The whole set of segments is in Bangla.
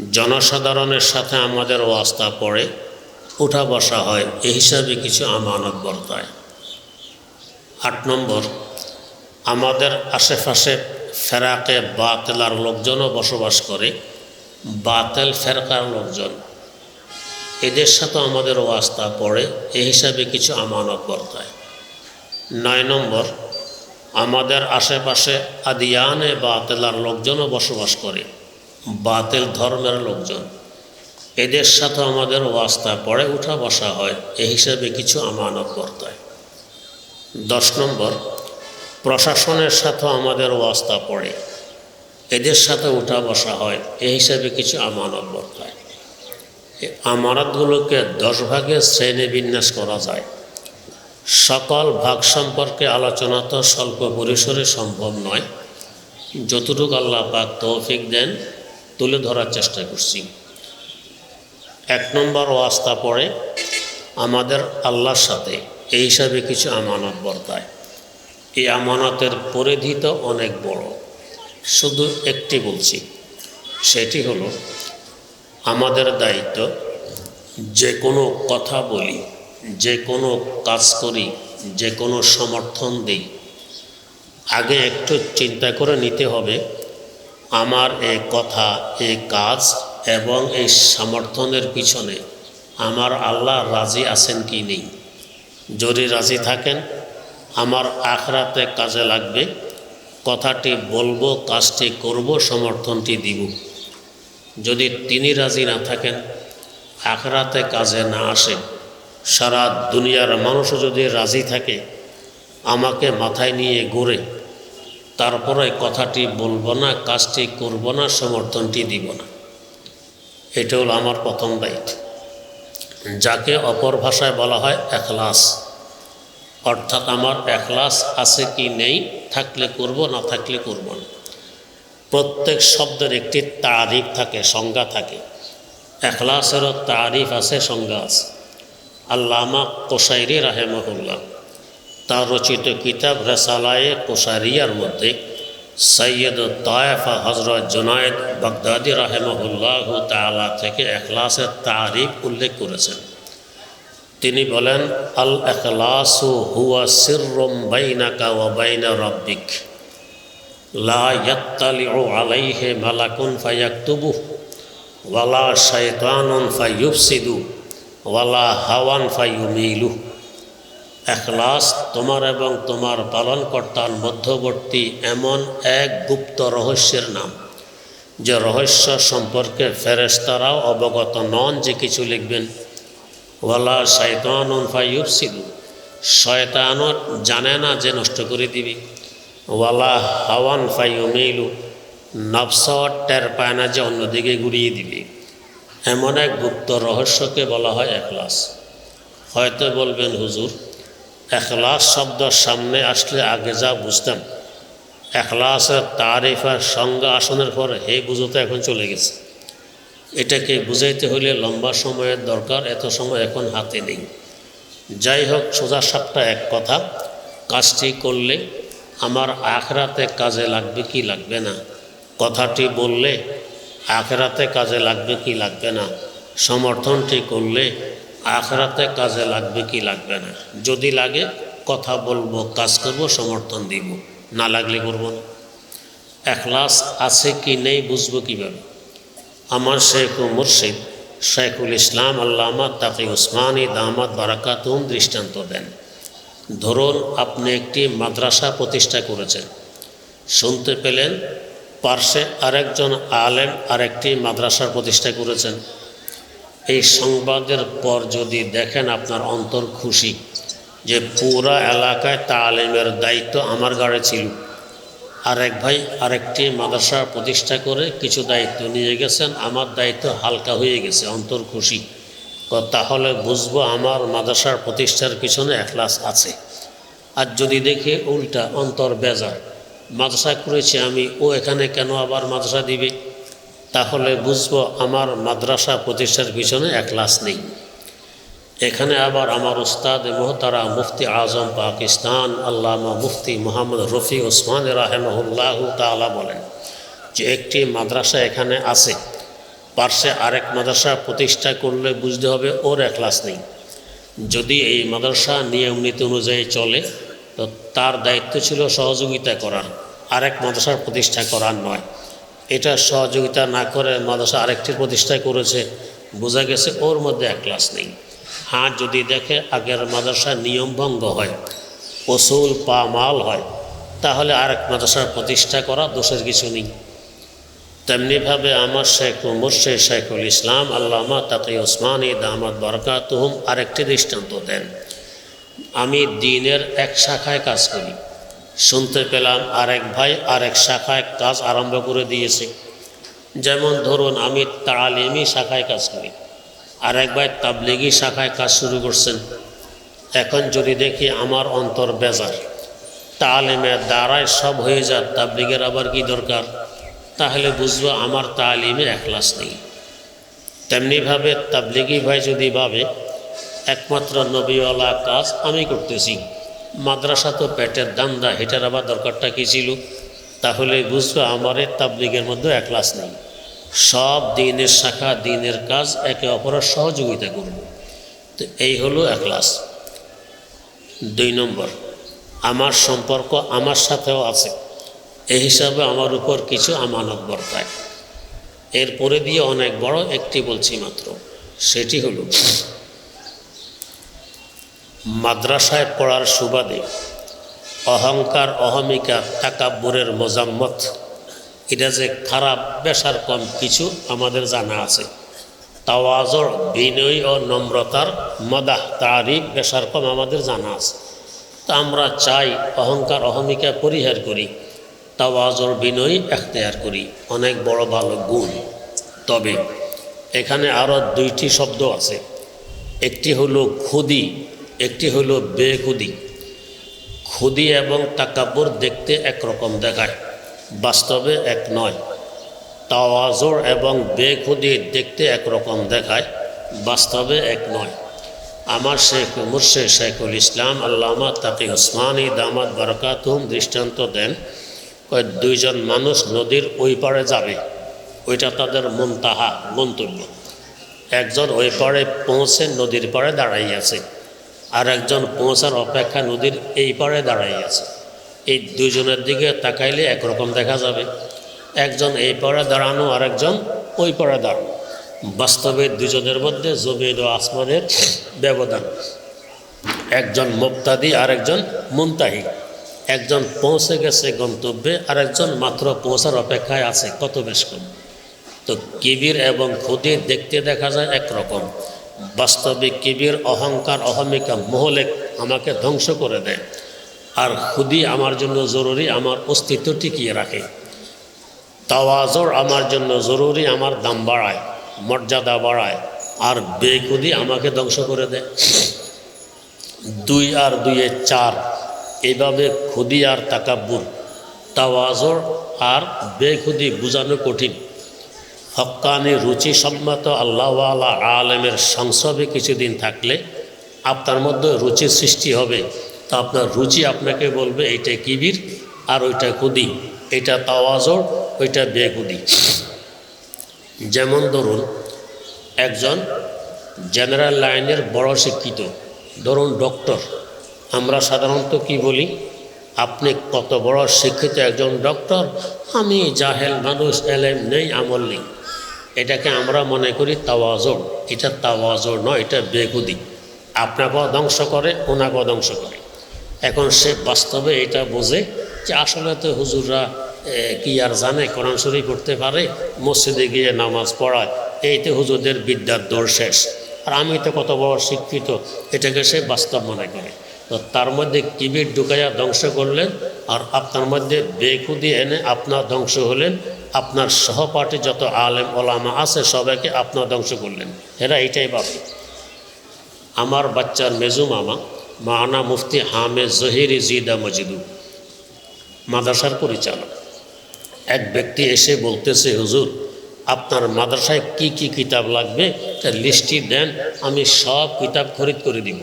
জনসাধারণের সাথে আমাদের ওয়াস্তা পড়ে, উঠা বসা হয় এই হিসাবে কিছু আমানত বর্তায়। আট নম্বর, আমাদের আশেপাশে ফেরাকে বাতেলার লোকজনও বসবাস করে, বাতেল ফেরকার লোকজন। এদের সাথে আমাদের ওয়াস্তা পড়ে এই হিসাবে কিছু আমানত বর্তায়। নয় নম্বর, আমাদের আশেপাশে আদিয়ানে বাতেলার লোকজনও বসবাস করে। বাতেল ধর্মের লোকজন। এদের সাথে আমাদের ওয়াস্তা, পড়ে উঠা বসা হয় এই হিসাবে কিছু আমানত বর্তায় দশ নম্বর, প্রশাসনের সাথে আমাদের ওয়াস্তা পড়ে, এদের সাথে উঠা বসা হয় এই হিসাবে কিছু আমানত বর্তায় আমানতগুলোকে দশ ভাগে শ্রেণি বিন্যাস করা যায়। সকল ভাগ সম্পর্কে আলোচনা তো স্বল্প পরিসরে সম্ভব নয়। যতটুকু আল্লাহ পাক তৌফিক দেন তুলে ধরার চেষ্টা করছি। এক নম্বর ওয়াস্তা পড়ে, আমাদের আল্লাহর সাথে, এই হিসাবে কিছু আমানত বর্তায়। এই আমানতের পরিধি তো অনেক বড়। শুধু একটি বলছি, সেটি হলো, আমাদের দায়িত্ব যে কোনো কথা বলি যে কোনো কাজ করি যে কোনো সমর্থন দিই, আগে একটু চিন্তা করে নিতে হবে আমার এই কথা এই কাজ এবং এই সমর্থনের পিছনে আমার আল্লাহ রাজি আছেন কি নেই? যদি রাজি থাকেন, আমার আখরাতে কাজে লাগবে। কথাটি বলব, কাজটি করব, সমর্থনটি দিব। যদি তিনি রাজি না থাকেন, আখরাতে কাজে না আসে। সারা দুনিয়ার মানুষও যদি রাজি থাকে, আমাকে মাথায় নিয়ে ঘুরে তারপরে কথাটি বলব না, কাজটি করব না, সমর্থনটি দিব না। এটা হলো আমার প্রথম দায়িত্ব যাকে অপর ভাষায় বলা হয় এখলাস। অর্থাৎ আমার এখলাস আছে কি নেই, থাকলে করব, না থাকলে করব না। প্রত্যেক শব্দের একটি তারিফ থাকে, সংজ্ঞা থাকে। এখলাসেরও তারিফ আছে, সংজ্ঞা আছে। আল্লামা কোসাইরি রাহেমহুল্লাহ। তার রচিত কিতাব রেসালায়ে কোসারিয়ার মধ্যে সৈয়দ তায়েফা হজরত জুনায়দ বাগদাদি রাহেমহুল্লাহ তালা থেকে এখলাসের তারিফ উল্লেখ করেছেন। তিনি বলেন, আল এখলাসু হুয়া সিররম বাইনাকা ওয়া বাইনা রব্বিক। লা আলাইহি মালাকুন ফায়াকতুবু ওয়ালা শায়তানুন ফায়ুফসিদু ওয়ালা হাওয়ান ফায়ুমিলু এখলাস তোমার এবং তোমার পালনকর্তার মধ্যবর্তী এমন এক গুপ্ত রহস্যের নাম, যে রহস্য সম্পর্কে ফেরেস্তারাও অবগত নন যে কিছু লিখবেন। ওয়ালা শয়তানুন ফাইউফসিদু, শয়তানও জানে না যে নষ্ট করে দিবি। ওয়ালা হাওয়ান ফাইউমিলু নবস টের পায় না যে অন্যদিকে ঘুরিয়ে দিবি। এমন এক গুপ্ত রহস্যকে বলা হয় এখলাস। হয়তো বলবেন, হুজুর এখলাস শব্দ সামনে আসলে আগে যা বুঝতাম। এখলাসের তারিফ আর সংজ্ঞা আসনের পর হে বুঝতে এখন চলে গেছে। এটাকে বুঝাইতে হলে লম্বা সময়ের দরকার, এত সময় এখন হাতে নেই। যাই হোক, সোজা সাপটা এক কথা, কাজটি করলে আমার আখরাতে কাজে লাগবে কি লাগবে না? কথাটি বললে আখরাতে কাজে লাগবে কি লাগবে না? সমর্থনটি করলে আখরাতে কাজে লাগবে কি লাগবে না। যদি লাগে, কথা বলব, কাজ করব, সমর্থন দিব। না লাগলে করব না। এখলাস আছে কি নেই বুঝব কীভাবে? আমার শেখ ও মুর্শিদ, শেখুল ইসলাম, আল্লামা তাকি উসমানী দামাত বারাকাতুম দৃষ্টান্ত দেন। ধরুন আপনি একটি মাদ্রাসা প্রতিষ্ঠা করেছেন। শুনতে পেলেন পার্শ্বে আরেকজন আলেম আরেকটি মাদ্রাসার প্রতিষ্ঠা করেছেন। এই সংবাদের পর যদি দেখেন আপনার অন্তর খুশি যে পুরা এলাকায় তালিমের দায়িত্ব আমার গাড়ে ছিল। আরেক ভাই আরেকটি মাদ্রাসা প্রতিষ্ঠা করে কিছু দায়িত্ব নিয়ে গেছেন, আমার দায়িত্ব হালকা হয়ে গেছে, অন্তর খুশি। তাহলে বুঝব আমার মাদ্রাসার প্রতিষ্ঠার পিছনে একলাস আছে। আর যদি দেখে উল্টা অন্তর বেজার, মাদ্রাসা করেছি আমি, ও এখানে কেন আবার মাদ্রাসা দিবে? তাহলে বুঝব আমার মাদ্রাসা প্রতিষ্ঠার পিছনে এক একলাস নেই। এখানে আবার আমার উস্তাদ মোহতারা মুফতি আজম পাকিস্তান আল্লামা মুফতি মোহাম্মদ রফি ওসমান রাহেমহুল্লাহ তালা বলেন যে একটি মাদ্রাসা এখানে আছে। পার্শ্বে আরেক মাদ্রাসা প্রতিষ্ঠা করলে বুঝতে হবে ওর এক একলাস নেই। যদি এই মাদ্রাসা নিয়ম নীতি অনুযায়ী চলে, তো তার দায়িত্ব ছিল সহযোগিতা করার আরেক মাদ্রাসার প্রতিষ্ঠা করার নয়। এটা সহযোগিতা না করে মাদ্রাসা আরেকটির প্রতিষ্ঠায় করেছে, বোঝা গেছে ওর মধ্যে এক ক্লাস নেই। হ্যাঁ যদি দেখে আগের মাদ্রাসার নিয়ম ভঙ্গ হয়, ওসুল পা মাল হয়, তাহলে আরেক মাদ্রাসার প্রতিষ্ঠা করা দোষের কিছু নেই। তেমনিভাবে আমার শেখ মুর্শে শেখুল ইসলাম, আল্লামা তাকে ওসমানী দামাদ বরকাতহুম আরেকটি দৃষ্টান্ত দেন। আমি দিনের এক শাখায় কাজ করি। শুনতে পেলাম আরেক ভাই আরেক শাখায় কাজ আরম্ভ করে দিয়েছে। যেমন ধরুন আমি তালিমি শাখায় কাজ করি, আরেক ভাই তাবলিগি শাখায় কাজ শুরু করছেন। এখন যদি দেখি আমার অন্তর বেজার, তালিমের দ্বারায় সব হয়ে যাক, তাবলিগের আবার কি দরকার? তাহলে বুঝব আমার তালিমে একলাস নেই। তেমনিভাবে তাবলিগি ভাই যদি ভাবে, একমাত্র নবীওয়ালা কাজ আমি করতেছি। মাদ্রাসা তো পেটের দান্দা, হেটার আবার দরকারটা কী ছিল? তাহলে বুঝব আমার এই তাবলিগের মধ্যে একলাস নেই। সব দিনের শাখা, দিনের কাজ, একে অপরের সহযোগিতা করব। তো এই হলো একলাস দুই নম্বর, আমার সম্পর্ক আমার সাথেও আছে। এই হিসাবে আমার উপর কিছু আমানত বর্তায়। এরপরে দিয়ে অনেক বড় একটি বলছি মাত্র, সেটি হলো মাদ্রাসায় পড়ার সুবাদে অহংকার, অহমিকা, তাকাব্বরের মোজাম্মত, এটা যে খারাপ, বেশার কম কিছু আমাদের জানা আছে। তাওয়াজর, বিনয় ও নম্রতার মদাহ, তারিফ, বেশার কম আমাদের জানা আছে। তা আমরা চাই অহংকার, অহমিকা পরিহার করি, তাওয়াজর, বিনয় এখতেয়ার করি। অনেক বড় ভালো গুণ। তবে এখানে আরও দুইটি শব্দ আছে। একটি হলো খুদি একটি হলো বেখুদি। খুদি এবং তাকাব্বর দেখতে একরকম দেখায়, বাস্তবে এক নয়। তাওয়াজর এবং বেখুদি দেখতে একরকম দেখায়, বাস্তবে এক নয়। আমার শেখ মুর্শে শেখুল ইসলাম আল্লামা তাকে ওসমানী দামাদ বারকাতুম দৃষ্টান্ত দেন দুইজন মানুষ নদীর ওই পারে যাবে, ওইটা তাদের মনতাহা গন্তব্য একজন ওই পারে পৌঁছে নদীর পাড়ে দাঁড়াইয়াছে। আছে আর একজন পৌঁছার অপেক্ষা নদীর এই পাড়ে দাঁড়াই আছে। এই দুজনের দিকে তাকাইলে একরকম দেখা যাবে। একজন এই পাড়ে দাঁড়ানো আর একজন ওই পাড়ে দাঁড়ানো। বাস্তবে দুজনের মধ্যে জমির ও আসমানের ব্যবধান। একজন মুক্তাদি আর একজন মুন্তাহি। একজন পৌঁছে গেছে গন্তব্যে, আর একজন মাত্র পৌঁছার অপেক্ষায় আছে কত বেশ কম। তো কিবির এবং খুদি দেখতে দেখা যায় একরকম। বাস্তবিক কিবির, অহংকার, অহমিকা, মোহলেক আমাকে ধ্বংস করে দেয়। আর খুদি আমার জন্য জরুরি, আমার অস্তিত্ব টিকিয়ে রাখে। তাওয়াজর আমার জন্য জরুরি, আমার দাম বাড়ায়, মর্যাদা বাড়ায়, আর বেকুদি আমাকে ধ্বংস করে দেয়। দুই আর দুইয়ে চার এইভাবে খুদি আর তাকাব্বুর, তাওয়াজর আর বেখুদি বোঝানো কঠিন। হক্কানি রুচি সম্মত আল্লাহওয়ালা আলেমের সংসবে কিছুদিন থাকলে আপনার মধ্যে রুচির সৃষ্টি হবে। তা আপনার রুচি আপনাকে বলবে, এইটা কিবির আর ওইটা কুদি। এটা তাওয়াজর, ওইটা বেকুদি। যেমন ধরুন, একজন জেনারেল লাইনের বড় শিক্ষিত। ধরুন ডক্টর। আমরা সাধারণত কি বলি? আপনি কত বড় শিক্ষিত একজন ডক্টর? আমি জাহেল মানুষ, এলেম নেই, আমল নেই। এটাকে আমরা মনে করি তাওয়াজর। এটা তাওয়াজর নয়, এটা বেগুদি আপনাকেও ধ্বংস করে ওনাকেও ধ্বংস করে। এখন সে বাস্তবে এটা বোঝে যে আসলে তো হুজুররা কি আর জানে, কোরআন শরীফ করতে পারে, মসজিদে গিয়ে নামাজ পড়ায় এইতে হুজুরদের বিদ্যার দৌড় শেষ। আর আমি তো কত বড় শিক্ষিত, এটাকে সে বাস্তব মনে করে। তো তার মধ্যে কিবির ঢুকাইয়া ধ্বংস করলেন, আর আপনার মধ্যে বেকুদি এনে আপনার ধ্বংস হলেন। আপনার সহপাঠী যত আলেম, ওলামা আছে, সবাইকে আপনার ধ্বংস করলেন। এরা এইটাই ভাবে। আমার বাচ্চার মেজু মামা মানা মুফতি হামে জহির জিদা মজিদু, মাদ্রাসার পরিচালক। এক ব্যক্তি এসে বলতেছে, হুজুর, আপনার মাদ্রাসায় কি কি কিতাব লাগবে? তার লিস্টটি দেন, আমি সব কিতাব খরিদ করে দিব।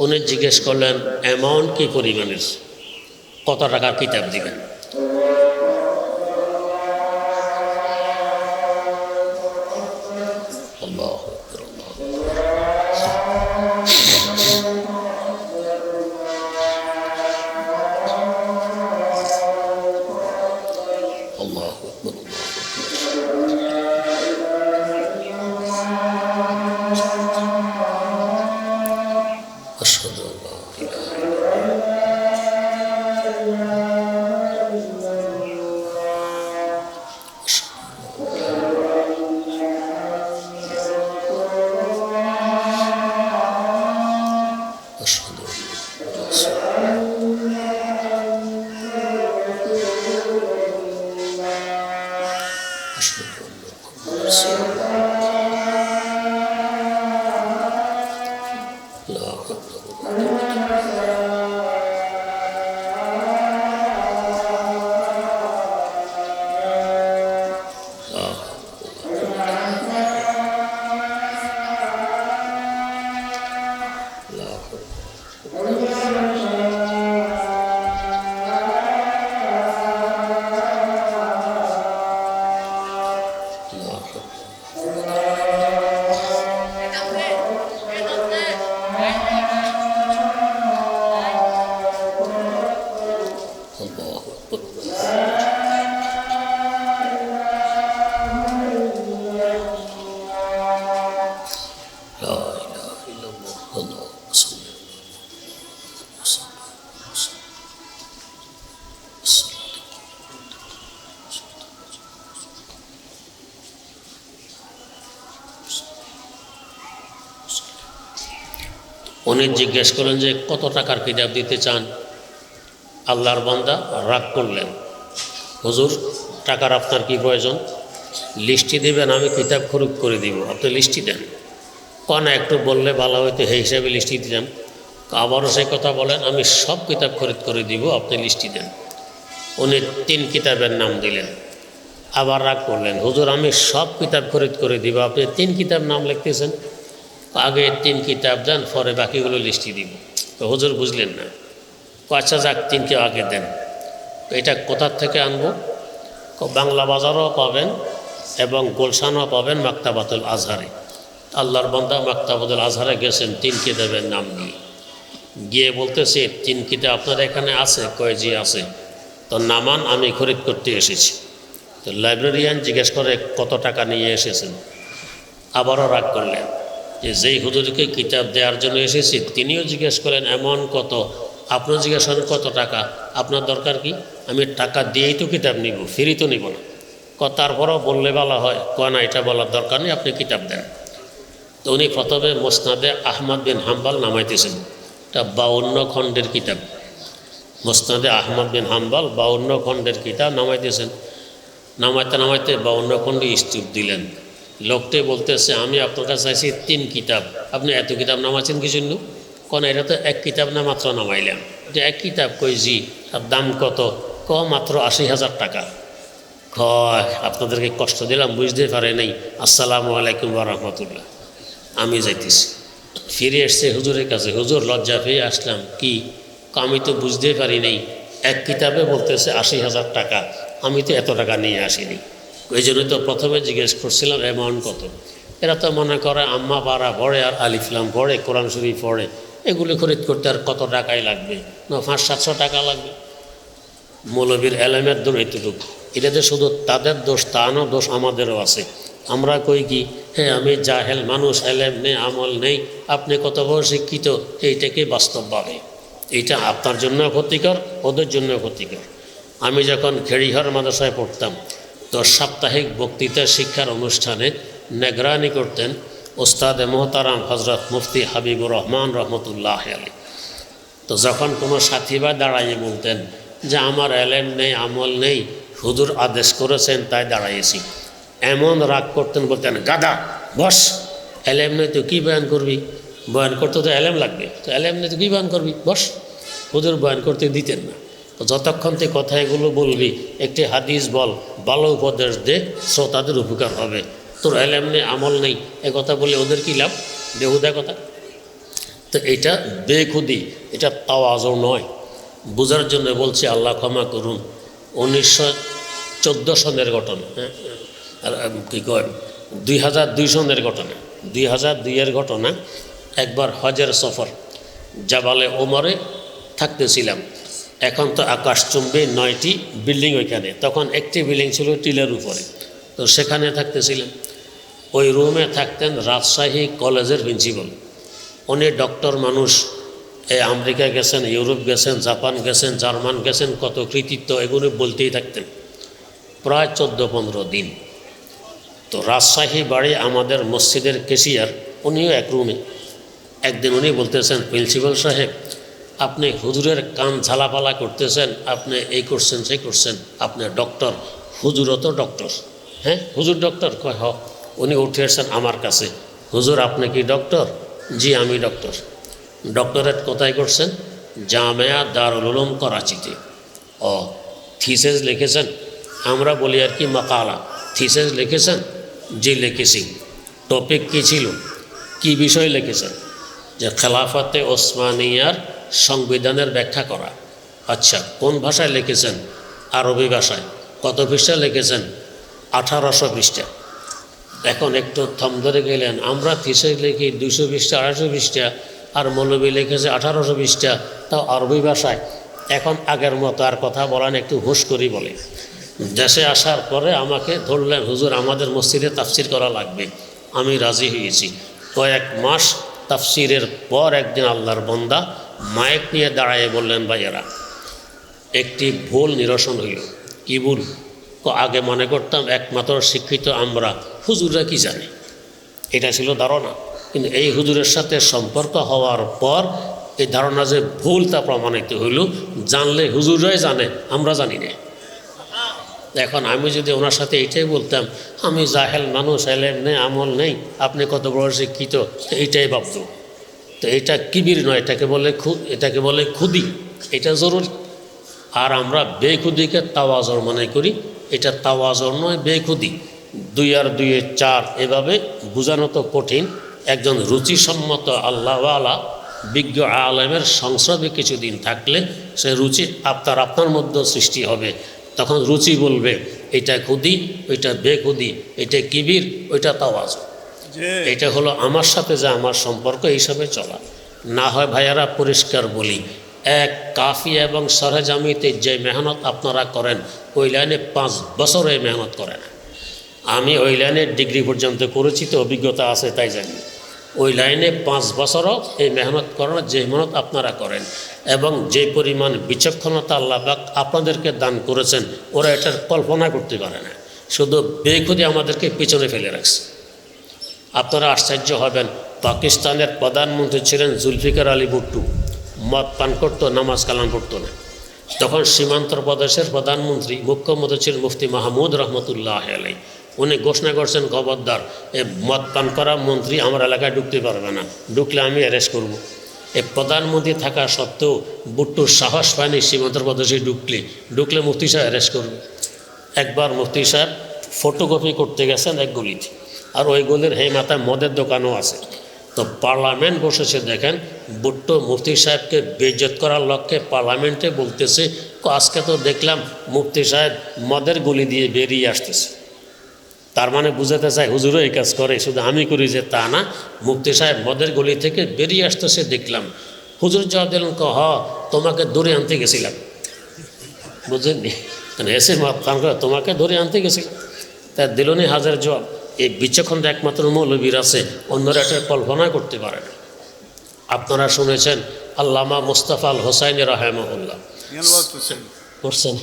উনি জিজ্ঞেস করলেন অ্যামাউন্ট কী পরিমাণের কত টাকার কিতাব দিবেন Allah. 我就 উনি জিজ্ঞেস করলেন যে, কত টাকার কিতাব দিতে চান? আল্লাহর বান্দা রাগ করলেন। হুজুর, টাকার আপনার কি প্রয়োজন? লিস্টি দেবেন, আমি কিতাব খরচ করে দিব। আপনি লিস্টি দেন। কন, একটু বললে ভালো হয়তো সেই হিসাবে লিস্টি দিলাম। আবারও সেই কথা বলেন, আমি সব কিতাব খরিদ করে দিব, আপনি লিস্টি দেন। উনি তিন কিতাবের নাম দিলেন। আবার রাগ করলেন, হুজুর, আমি সব কিতাব খরিদ করে দিব, আপনি তিন কিতাব নাম লিখতেছেন? আগে তিন কিতাব দেন, পরে বাকিগুলো লিস্টি দিব। তো হুজুর বুঝলেন না। আচ্ছা যাক, তিনকে আগে দেন। তো এটা কোথার থেকে আনব? বাংলা বাজারও পাবেন এবং গোলশানও পাবেন মাক্তাবাতুল আজহারে। আল্লাহর বন্দা মাক্তাবাতুল আজহারে গেছেন তিন কিতাবের নাম নিয়ে। গিয়ে বলতেছে, তিন কিতাব আপনার এখানে আছে কয় জি আছে। তো নামান আমি খরিদ করতে এসেছি। তো লাইব্রেরিয়ান জিজ্ঞেস করে, কত টাকা নিয়ে এসেছেন? আবারও রাগ করলেন। যে যেই হুজুরকে কিতাব দেওয়ার জন্য এসেছি, তিনিও জিজ্ঞেস করেন, এমন কত? আপনিও জিজ্ঞেস করেন, কত টাকা? আপনার দরকার কি? আমি টাকা দিয়েই তো কিতাব নিব, ফ্রি তো নিব না। ক, তারপরও বললে বলা হয়, ক, না, এটা বলার দরকার নেই, আপনি কিতাব দেন। তো উনি প্রথমে মোসনাদে আহমদ বিন হাম্বাল নামাইতেছেন, এটা বাউন্ন খণ্ডের কিতাব। মোসনাদে আহমদ বিন হাম্বাল বাউন্ন খণ্ডের কিতাব নামাইতেছেন। নামাইতে নামাইতে বাউন্ন খণ্ডে স্তূপ দিলেন। লোকটি বলতেছে, আমি আপনার কাছে চাইছি তিন কিতাব। আপনি এত কিতাব নামাচ্ছেন কি জন্য? কোন, এটা তো এক কিতাব না, মাত্র নামাইলাম। যে এক কিতাব কই জি? তার দাম কত? ক, মাত্র আশি হাজার টাকা। খ আপনাদেরকে কষ্ট দিলাম, বুঝতে পারে নাই। আসসালামু আলাইকুম রহমতুল্লাহ। আমি যাইতেছি। ফিরে এসছে হুজুরের কাছে। হুজুর, লজ্জা পেয়ে আসলাম। কি, আমি তো বুঝতে পারি নাই। এক কিতাবে বলতেছে আশি হাজার টাকা। আমি তো এত টাকা নিয়ে আসিনি। ওই জন্য তো প্রথমে জিজ্ঞেস করছিলাম অ্যামাউন্ট কত? এরা তো মনে করে আম্মা পাড়া পড়ে আর আলিফলাম পড়ে, কোরআন শরীফ পড়ে। এগুলি খরিদ করতে আর কত টাকাই লাগবে? না, পাঁচ, সাতশো টাকা লাগবে। মৌলবীর এলেমের দোষ এতটুকু। এটাতে শুধু তাদের দোষ, তা না, দোষ আমাদেরও আছে। আমরা কই কি হ্যাঁ আমি জাহেল মানুষ, এলেম নেই, আমল নেই, আপনি কত বড় শিক্ষিত এইটাকে বাস্তবভাবে এইটা আপনার জন্য ক্ষতিকর, ওদের জন্য ক্ষতিকর। আমি যখন খেড়িঘর মাদ্রাসায় পড়তাম তো সাপ্তাহিক বক্তৃতা শিক্ষার অনুষ্ঠানে নেগরানি করতেন ওস্তাদে মোহতারাম হজরত মুফতি হাবিবুর রহমান রহমতুল্লাহ আলী তো যখন কোনো সাথী বা দাঁড়াইয়ে বলতেন যে, আমার এলেম নেই, আমল নেই, হুজুর আদেশ করেছেন, তাই দাঁড়াইয়েছি। এমন রাগ করতেন, বলতেন, গাদা, বস, এলেম নেই তো কী বয়ান করবি? বয়ান করতে তো এলেম লাগবে। তো এলেম নেই তো কী বয়ান করবি? বস, হুজুর বয়ান করতে দিতেন না। তো যতক্ষণ তুই কথা এগুলো বলবি একটি হাদিস বল, ভালো উপদেশ দে, শ্রোতাদের উপকার হবে। তোর এলেম নেই, আমল নেই, এ কথা বলে ওদের কী লাভ? বেহুদা কথা। তো এটা বেখুদি, এটা তাওয়াজও নয়। বোঝার জন্য বলছি, আল্লাহ ক্ষমা করুন। উনিশশো চোদ্দ সনের ঘটনা হ্যাঁ? আর কী কয়? দুই হাজার দুই সনের ঘটনা দুই হাজার দুইয়ের ঘটনা, একবার হজের সফর, জাবালে ওমরে থাকতেছিলাম। এখন তো আকাশচুম্বী নয়টি বিল্ডিং ওইখানে। তখন একটি বিল্ডিং ছিল টিলের উপরে। তো সেখানে থাকতেছিলেন। ওই রুমে থাকতেন রাজশাহী কলেজের প্রিন্সিপাল। উনি ডক্টর মানুষ। এই আমেরিকা গেছেন, ইউরোপ গেছেন, জাপান গেছেন, জার্মান গেছেন, কত কৃতিত্ব এগুলো বলতেই থাকতেন। প্রায় চোদ্দ পনেরো দিন। তো রাজশাহী বাড়ি আমাদের মসজিদের কেশিয়ার, উনিও এক রুমে। একদিন উনি বলতেছেন, প্রিন্সিপাল সাহেব আপনি হুজুরের কান ঝালাপালা করতেছেন, আপনি এই করছেন, সেই করছেন, আপনি ডক্টর হুজুরও তো ডক্টর। হ্যাঁ হুজুর ডক্টর? কয়, হ। উনি উঠে এসেছেন আমার কাছে। হুজুর, আপনি কি ডক্টর? জি, আমি ডক্টর। ডক্টরেট কোথায় করছেন? জামেয়া দারুল উলুম করাচিতে। ও, থিসেস লিখেছেন? আমরা বলি আর কি মাকালা। থিসেস লিখেছেন? জি, লিখেছি। টপিক কী ছিল? কি বিষয় লিখেছেন? যে খেলাফতে ওসমানিয়ার সংবিধানের ব্যাখ্যা করা। আচ্ছা কোন ভাষায় লিখেছেন? আরবি ভাষায়। কত পৃষ্ঠা লিখেছেন? আঠারোশো পৃষ্ঠা এখন একটু থম ধরে গেলেন। আমরা থিসে লিখি দুশো পৃষ্ঠা, আড়াইশো পৃষ্ঠা, আর মৌলবী লিখেছে আঠারোশো পৃষ্ঠা, তাও আরবি ভাষায়। এখন আগের মতো আর কথা বলেন একটু হুশ করি বলে। দেশে আসার পরে আমাকে ধরলেন, হুজুর, আমাদের মসজিদে তাফসির করা লাগবে। আমি রাজি হয়েছি। কয়েক মাস তাফসিরের পর একদিন আল্লাহর বন্দা মায়েক নিয়ে দাঁড়ায় বললেন, ভাইয়েরা, একটি ভুল নিরসন হইল। কি ভুল? আগে মনে করতাম একমাত্র শিক্ষিত আমরা, হুজুররা কি জানে? এটা ছিল ধারণা। কিন্তু এই হুজুরের সাথে সম্পর্ক হওয়ার পর এই ধারণা যে ভুল তা প্রমাণিত হইল, জানলে হুজুররাই জানে, আমরা জানি না। এখন আমি যদি ওনার সাথে এইটাই বলতাম, আমি জাহেল মানুষ, এলেম নেই, আমল নেই, আপনি কত বড় শিক্ষিত এইটাই ভাবত। তো এটা কিবির নয়, এটাকে বলে এটাকে বলে খুদি। এটা জরুরি। আর আমরা বেখুদিকে তাওয়াজর মনে করি। এটা তাওয়াজর নয়, বেখুদি। দুই আর দুইয়ে চার, এভাবে বোঝানো তো কঠিন। একজন রুচিসম্মত আল্লাহওয়ালা বিজ্ঞ আলেমের সংস্রবে কিছুদিন থাকলে সে রুচি আপনার আপনার মধ্যে সৃষ্টি হবে। তখন রুচি বলবে, এটা খুদি, ওইটা বেখুদি, এটা কিবির, ওইটা তাওয়াজ এটা হলো আমার সাথে যে আমার সম্পর্ক হিসাবে চলা। না হয় ভাইয়ারা পরিষ্কার বলি, এক কাফি এবং সরজামিতে যে মেহনত আপনারা করেন, ওই লাইনে পাঁচ বছর মেহনত করে না। আমি ওই লাইনে ডিগ্রি পর্যন্ত করেছি, তো অভিজ্ঞতা আছে তাই জানি। ওই লাইনে পাঁচ বছরও এই মেহনত করার যে মেহনত আপনারা করেন এবং যে পরিমাণ বিচক্ষণতা আল্লাহবাক আপনাদেরকে দান করেছেন, ওরা এটার কল্পনা করতে পারে না। শুধু বেখুদি আমাদেরকে পিছনে ফেলে রাখছে। আপনারা আশ্চর্য হবেন, পাকিস্তানের প্রধানমন্ত্রী ছিলেন জুলফিকার আলী ভুট্টু। মদ পান করতো, নামাজ কালাম পড়তো না। তখন সীমান্ত প্রদেশের প্রধানমন্ত্রী মুখ্যমন্ত্রী ছিলেন মুফতি মাহমুদ রহমতুল্লাহ আলাই উনি ঘোষণা করছেন, খবরদার, এ মদ পান করা মন্ত্রী আমার এলাকায় ঢুকতে পারবে না। ঢুকলে আমি অ্যারেস্ট করব। এ প্রধানমন্ত্রী থাকা সত্ত্বেও বুট্টুর সাহস পায়নি সীমান্ত প্রদেশে ঢুকলে। ঢুকলে মুফতি সাহেব অ্যারেস্ট করবে। একবার মুফতি সাহেব ফটোকপি করতে গেছেন এক গলিতে। আর ওই গলির হেই মাথায় মদের দোকানও আছে। তো পার্লামেন্ট বসেছে দেখেন বুট্টো মুফতি সাহেবকে বেজত করার লক্ষ্যে পার্লামেন্টে বলতেছে "ক, আজকে তো দেখলাম মুফতি সাহেব মদের গলি দিয়ে বেরিয়ে আসতেছে। তার মানে বুঝাতে চাই হুজুরও এই কাজ করে শুধু আমি করি যে তা না মুফতি সাহেব মদের গলি থেকে বেরিয়ে আসতেছে দেখলাম। হুজুর জবাব দিলেন ক হ তোমাকে দূরে আনতে গেছিলাম। বুঝলেননি মানে এসে করে তোমাকে ধরে আনতে গেছিলাম। তা দিলনি হাজার জবাব। এই বিচক্ষণ একমাত্র মৌলবীর আছে, অন্যরা এটা কল্পনা করতে পারে না। আপনারা শুনেছেন, আল্লামা মুস্তাফা আল হোসাইন রাহেমউল্লাহ করছেন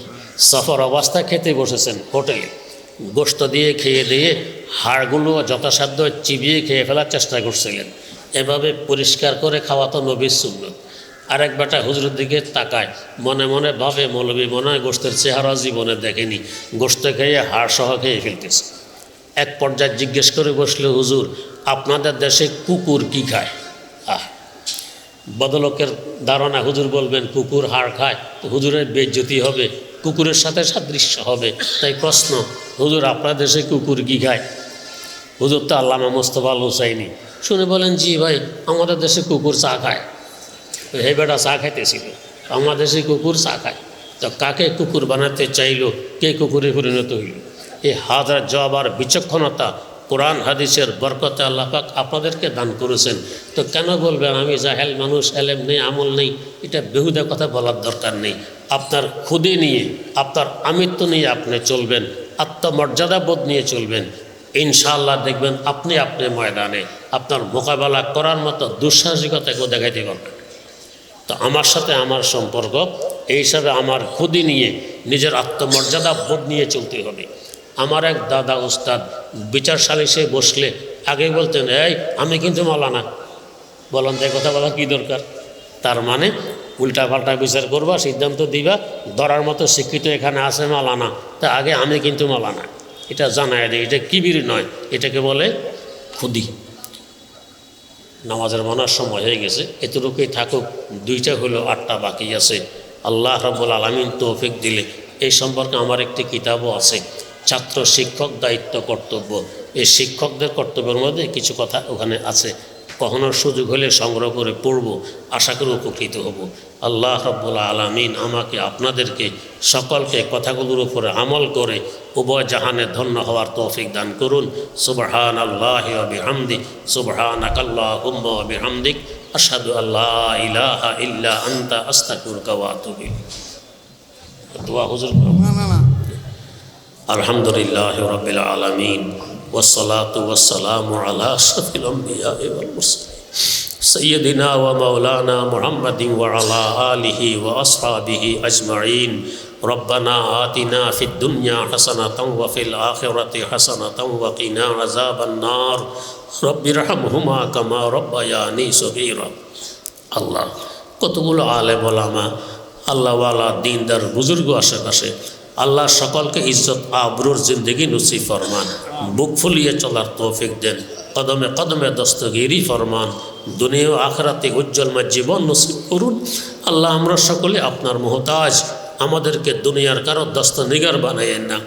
সফর অবস্থা খেতে বসেছেন হোটেলে। গোস্ত দিয়ে খেয়ে দিয়ে হাড়গুলো যথাসাধ্য চিবিয়ে খেয়ে ফেলার চেষ্টা করছিলেন। এভাবে পরিষ্কার করে খাওয়া তো নবীর সুন্নত। আরেক বেটা হুজুরের দিকে তাকায়, মনে মনে ভাবে, মৌলবী মনে হয় গোস্তের চেহারা জীবনে দেখেনি। গোস্ত খেয়ে হাড় সহ খেয়ে ফেলতেছে। এক পর্যায়ে জিজ্ঞেস করে বসলে, হুজুর, আপনাদের দেশে কুকুর কি খায়? আহ, বদলোকের ধারণা হুজুর বলবেন, কুকুর হাড় খায় হুজুরের বেজ্জতি হবে, কুকুরের সাথে সাদৃশ্য হবে। তাই প্রশ্ন, হুজুর, আপনার দেশে কুকুর কি খায়? হুজুর তো আল্লামা মোস্তফা আল হুসাইনি। শুনে বলেন, জি ভাই, আমাদের দেশে কুকুর চা খায়। হে বেটা, চা খাইতেছিল। আমাদের দেশে কুকুর চা খায়। তো কাকে কুকুর বানাতে চাইলো? কে কুকুরে পরিণত হইল? এই হাজার জবাব আর বিচক্ষণতা কোরআন, হাদিসের বরকতে আল্লাহ পাক আপনাদেরকে দান করেছেন। তো কেন বলবেন, আমি জাহেল মানুষ, এলেম নেই, আমল নেই, এটা বেহুদা কথা বলার দরকার নেই। আপনার খুদে নিয়ে, আপনার আমিত্ব নিয়ে আপনি চলবেন, আত্মমর্যাদা বোধ নিয়ে চলবেন। ইনশাআল্লাহ দেখবেন আপনি আপনি ময়দানে, আপনার মোকাবেলা করার মতো দুঃসাহসিকতা কেউ দেখাইতে পারবেন তো আমার সাথে আমার সম্পর্ক, এই হিসাবে আমার খুদি নিয়ে নিজের আত্মমর্যাদা বোধ নিয়ে চলতে হবে। আমার এক দাদা উস্তাদ, বিচার সালিসে বসলে আগে বলতেন, এই, আমি কিন্তু মালানা বলেন তো কথা বলা কী দরকার? তার মানে উল্টা পাল্টা বিচার করবা, সিদ্ধান্ত দিবা, ধরার মতো শিক্ষিত এখানে আছে মালানা তা আগে আমি কিন্তু মালানা এটা জানায় দেয়, এটা কিবির নয়, এটাকে বলে খুদি। নামাজের মানার সময় হয়ে গেছে, এতটুকুই থাকুক, দুইটা হলো আটটা বাকি আছে। আল্লাহ রব্বুল আলমিন তৌফিক দিলে, এই সম্পর্কে আমার একটি কিতাবও আছে। ছাত্র শিক্ষক দায়িত্ব কর্তব্য। এই শিক্ষকদের কর্তব্যের মধ্যে কিছু কথা ওখানে আছে। কখনো সুযোগ হলে সংগ্রহ করে পড়ব, আশা করে উপকৃত হব। আল্লাহ রব্বুল আলমিন আমাকে আপনাদেরকে সকলকে কথাগুলোর উপরে আমল করে উভয় জাহানে ধন্য হওয়ার তৌফিক দান করুন। সুবহান আল্লাহ বিহামদি সুবহান আকাল্লাহ বিহামদিক আসাদু আল্লাহ ইলাহা ইল্লা আন্তা আস্তাকুর কাওয়াতুবি দোয়া হুজুর। না না না। الحمد للہ رب العالمین والصلاة والسلام على صف الانبیاء والمرسلین سیدنا و مولانا محمد وعلى آلہ واصحابہ اجمعین ربنا آتنا فی الدنیا حسنة وفی الآخرة حسنة وقنا عذاب النار رب رحمہما کما ربیانی صغیرہ اللہ قطب العالم علامہ اللہ والا دین در بزرگ آشق আল্লাহ সকলকে ইজ্জত, আবরুর জিন্দগি নুসি ফরমান। বুক ফুলিয়ে চলার তৌফিক দেন। কদমে কদমে দস্তগিরি ফরমান। দুনিয়া আখরাতে উজ্জ্বলময় জীবন নসিব করুন। আল্লাহ আমরা সকলে আপনার মোহতাজ। আমাদেরকে দুনিয়ার কারও দস্ত নিগার বানাইয়েন না।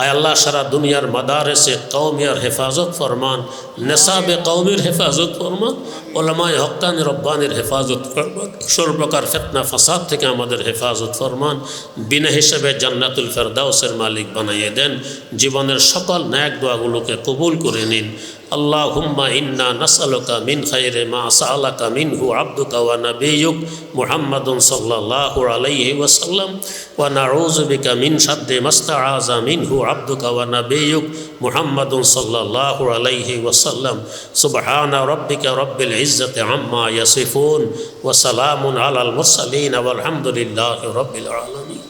আয় আল্লাহ সারা দুনিয়ার মাদারেসে কৌমিয়ার হেফাজত ফরমান নেশাবে কৌমির হেফাজত ফরমান, ওলামায় হকান রব্বানের হেফাজত ফরমান, সর্বপ্রকার ফেতনা ফাসাদ থেকে আমাদের হেফাজত ফরমান, বিনা হিসেবে জান্নাতুল ফেরদাউসের মালিক বানাইয়ে দেন। জীবনের সকল ন্যাক দোয়াগুলোকে কবুল করে নিন। আল্লাহ হুম্মা ইন্না নাসালুকা মিন খাইরে মা সালাকা মিনহু আব্দুকা ওয়া নাবিয়ুক মুহাম্মাদুন সাল্লাল্লাহু আলাইহি ওয়াসাল্লাম, ওয়া নাউযু বিকা মিন শাদ্দি মাস্তাআযা ওয়া নাবিয়ুক মুহাম্মাদুন সাল্লাল্লাহু আলাইহি ওয়াসাল্লাম। সুবহানা রাব্বিকা রাব্বিল ইজ্জাতি আম্মা ইয়াসিফুন। ওয়া সালামুন আলাল মুরসালিন। ওয়াল হামদুলিল্লাহি রাব্বিল আলামিন।